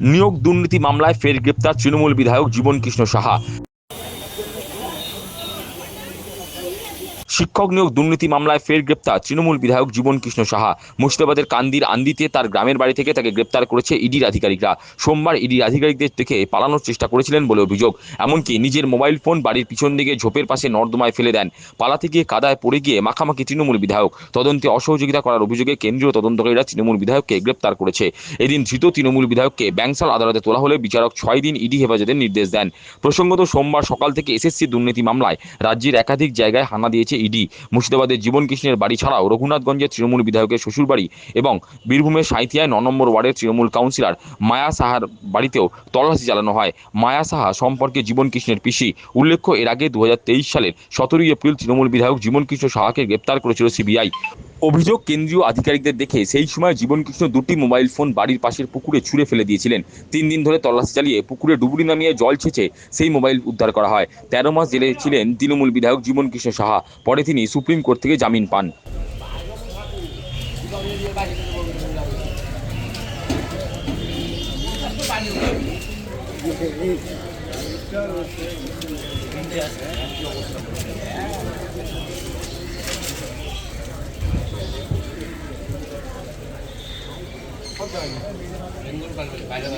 নিয়োগ দুর্নীতি মামলায় ফের গ্রেপ্তার তৃণমূল বিধায়ক জীবন কৃষ্ণ সাহা। শিক্ষক নিয়োগ দুর্নীতি মামলায় ফের গ্রেপ্তার তৃণমূল বিধায়ক জীবন কৃষ্ণ সাহা। মুর্শিদাবাদের কান্দির আন্দিতে তার গ্রামের বাড়ি থেকে তাকে গ্রেপ্তার করেছে ইডির আধিকারিকরা। সোমবার ইডির আধিকারিকদের থেকে পালানোর চেষ্টা করেছিলেন বলে অভিযোগ। এমনকি নিজের মোবাইল ফোন বাড়ির পিছন দিকে ঝোপের পাশে নর্দমায় ফেলে দেন। পালাতে গিয়ে কাদায় পড়ে গিয়ে মাখামাখি তৃণমূল বিধায়ক। তদন্তে অসহযোগিতা করার অভিযোগে কেন্দ্রীয় তদন্তকারীরা তৃণমূল বিধায়ককে গ্রেপ্তার করেছে। এদিন ধৃত তৃণমূল বিধায়ককে ব্যাংসাল আদালতে তোলা হলে বিচারক ছয় দিন ইডি হেফাজতের নির্দেশ দেন। প্রসঙ্গত সোমবার সকাল থেকে এসএসসি দুর্নীতি মামলায় রাজ্যের একাধিক জায়গায় হানা দিয়েছে ইডি। মুর্শিদাবাদের জীবন কৃষ্ণের বাড়ি ছাড়াও রঘুনাথগঞ্জের তৃণমূল বিধায়কের শ্বশুরবাড়ি এবং বীরভূমের সাঁইথিয়ায় ন নম্বর ওয়ার্ডের তৃণমূল কাউন্সিলর মায়া সাহার বাড়িতেও তল্লাশি চালানো হয়। মায়া সাহা সম্পর্কে জীবন কৃষ্ণের পিসি। উল্লেখ্য, এর আগে দু সালের সতেরোই এপ্রিল তৃণমূল বিধায়ক জীবন কৃষ্ণ সাহাকে গ্রেপ্তার করেছিল সিবিআই। অভিযোগ কেন্দ্রীয় আধিকারিকদের দেখে সেই সময় জীবনকৃষ্ণ দুটি মোবাইল ফোন বাড়ির পাশের পুকুরে ছুঁড়ে ফেলে দিয়েছিলেন। তিন দিন ধরে তল্লাশি চালিয়ে পুকুরে ডুবুরি নামিয়ে জল ছেঁচে সেই মোবাইল উদ্ধার করা হয়। তেরো মাস জেলে ছিলেন তৃণমূল বিধায়ক জীবনকৃষ্ণ সাহা। পরে তিনি সুপ্রিম কোর্ট থেকে জামিন পান। বাইরে